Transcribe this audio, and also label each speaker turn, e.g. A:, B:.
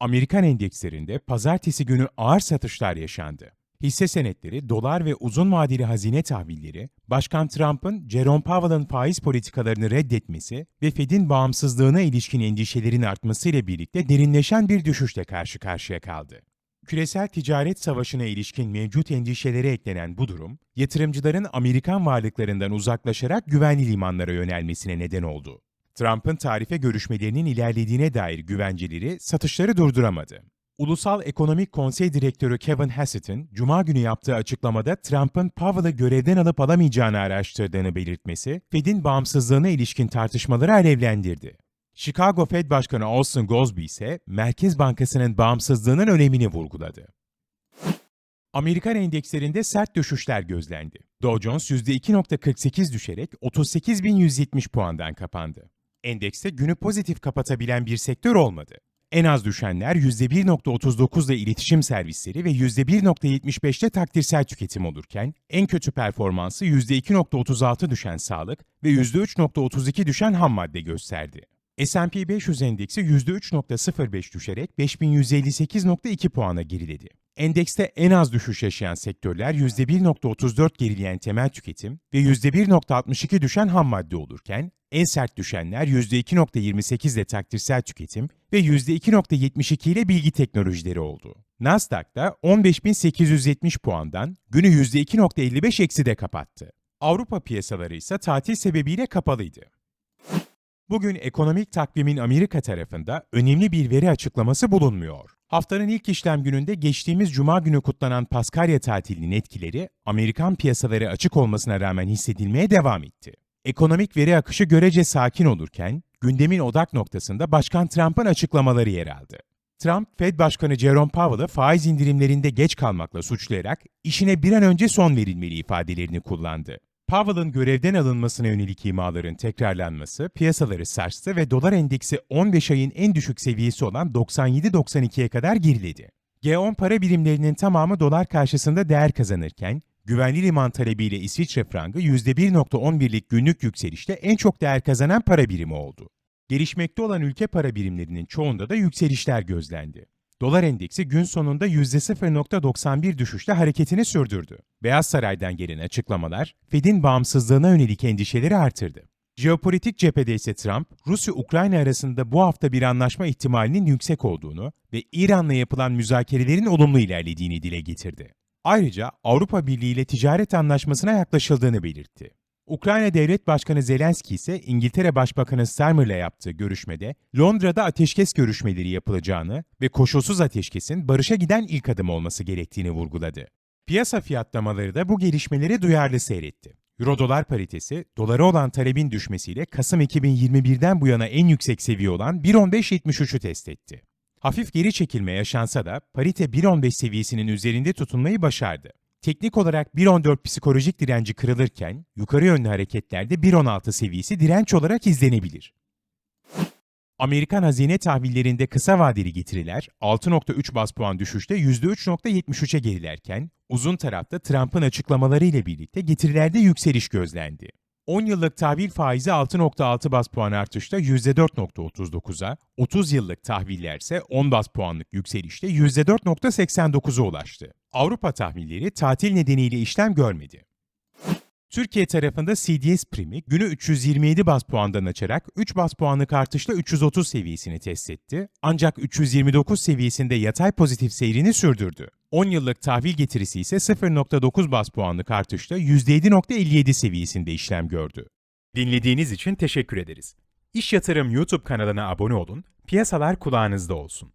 A: Amerikan endekslerinde pazartesi günü ağır satışlar yaşandı. Hisse senetleri, dolar ve uzun vadeli hazine tahvilleri, Başkan Trump'ın Jerome Powell'ın faiz politikalarını reddetmesi ve Fed'in bağımsızlığına ilişkin endişelerin artmasıyla birlikte derinleşen bir düşüşle karşı karşıya kaldı. Küresel ticaret savaşına ilişkin mevcut endişelere eklenen bu durum, yatırımcıların Amerikan varlıklarından uzaklaşarak güvenli limanlara yönelmesine neden oldu. Trump'ın tarife görüşmelerinin ilerlediğine dair güvenceleri satışları durduramadı. Ulusal Ekonomik Konsey Direktörü Kevin Hassett'in Cuma günü yaptığı açıklamada Trump'ın Powell'ı görevden alıp alamayacağını araştırdığını belirtmesi, Fed'in bağımsızlığına ilişkin tartışmaları alevlendirdi. Chicago Fed Başkanı Austin Gosby ise Merkez Bankası'nın bağımsızlığının önemini vurguladı. Amerikan endekslerinde sert düşüşler gözlendi. Dow Jones %2.48 düşerek 38.170 puandan kapandı. Endekste günü pozitif kapatabilen bir sektör olmadı. En az düşenler %1.39'da iletişim servisleri ve %1.75'te takdirsel tüketim olurken, en kötü performansı %2.36 düşen sağlık ve %3.32 düşen ham madde gösterdi. S&P 500 endeksi %3.05 düşerek 5158.2 puana geriledi. Endekste en az düşüş yaşayan sektörler %1.34 gerileyen temel tüketim ve %1.62 düşen ham madde olurken, en sert düşenler %2.28 ile takdirsel tüketim ve %2.72 ile bilgi teknolojileri oldu. Nasdaq'ta 15.870 puandan günü %2.55 ekside kapattı. Avrupa piyasaları ise tatil sebebiyle kapalıydı. Bugün ekonomik takvimin Amerika tarafında önemli bir veri açıklaması bulunmuyor. Haftanın ilk işlem gününde geçtiğimiz cuma günü kutlanan Paskalya tatilinin etkileri Amerikan piyasaları açık olmasına rağmen hissedilmeye devam etti. Ekonomik veri akışı görece sakin olurken gündemin odak noktasında Başkan Trump'ın açıklamaları yer aldı. Trump, Fed Başkanı Jerome Powell'ı faiz indirimlerinde geç kalmakla suçlayarak işine bir an önce son verilmeli ifadelerini kullandı. Powell'ın görevden alınmasına yönelik imaların tekrarlanması piyasaları sarstı ve dolar endeksi 15 ayın en düşük seviyesi olan 97.92'ye kadar geriledi. G10 para birimlerinin tamamı dolar karşısında değer kazanırken, güvenli liman talebiyle İsviçre frangı %1.11'lik günlük yükselişte en çok değer kazanan para birimi oldu. Gelişmekte olan ülke para birimlerinin çoğunda da yükselişler gözlendi. Dolar endeksi gün sonunda %0.91 düşüşle hareketini sürdürdü. Beyaz Saray'dan gelen açıklamalar, Fed'in bağımsızlığına yönelik endişeleri artırdı. Jeopolitik cephede ise Trump, Rusya-Ukrayna arasında bu hafta bir anlaşma ihtimalinin yüksek olduğunu ve İran'la yapılan müzakerelerin olumlu ilerlediğini dile getirdi. Ayrıca Avrupa Birliği ile ticaret anlaşmasına yaklaşıldığını belirtti. Ukrayna Devlet Başkanı Zelenski ise İngiltere Başbakanı Starmer'la yaptığı görüşmede Londra'da ateşkes görüşmeleri yapılacağını ve koşulsuz ateşkesin barışa giden ilk adım olması gerektiğini vurguladı. Piyasa fiyatlamaları da bu gelişmeleri duyarlı seyretti. Euro-dolar paritesi, dolara olan talebin düşmesiyle Kasım 2021'den bu yana en yüksek seviye olan 1.1573'ü test etti. Hafif geri çekilme yaşansa da parite 1.15 seviyesinin üzerinde tutunmayı başardı. Teknik olarak 1.14 psikolojik direnci kırılırken yukarı yönlü hareketlerde 1.16 seviyesi direnç olarak izlenebilir. Amerikan hazine tahvillerinde kısa vadeli getiriler 6.3 bas puan düşüşte %3.73'e gerilerken uzun tarafta Trump'ın açıklamaları ile birlikte getirilerde yükseliş gözlendi. 10 yıllık tahvil faizi 6.6 bas puan artışta %4.39'a, 30 yıllık tahviller ise 10 bas puanlık yükselişte %4.89'a ulaştı. Avrupa tahvilleri tatil nedeniyle işlem görmedi. Türkiye tarafında CDS primi günü 327 bas puandan açarak 3 bas puanlık artışla 330 seviyesini test etti. Ancak 329 seviyesinde yatay pozitif seyrini sürdürdü. 10 yıllık tahvil getirisi ise 0.9 bas puanlık artışla %7.57 seviyesinde işlem gördü. Dinlediğiniz için teşekkür ederiz. İş Yatırım YouTube kanalına abone olun, piyasalar kulağınızda olsun.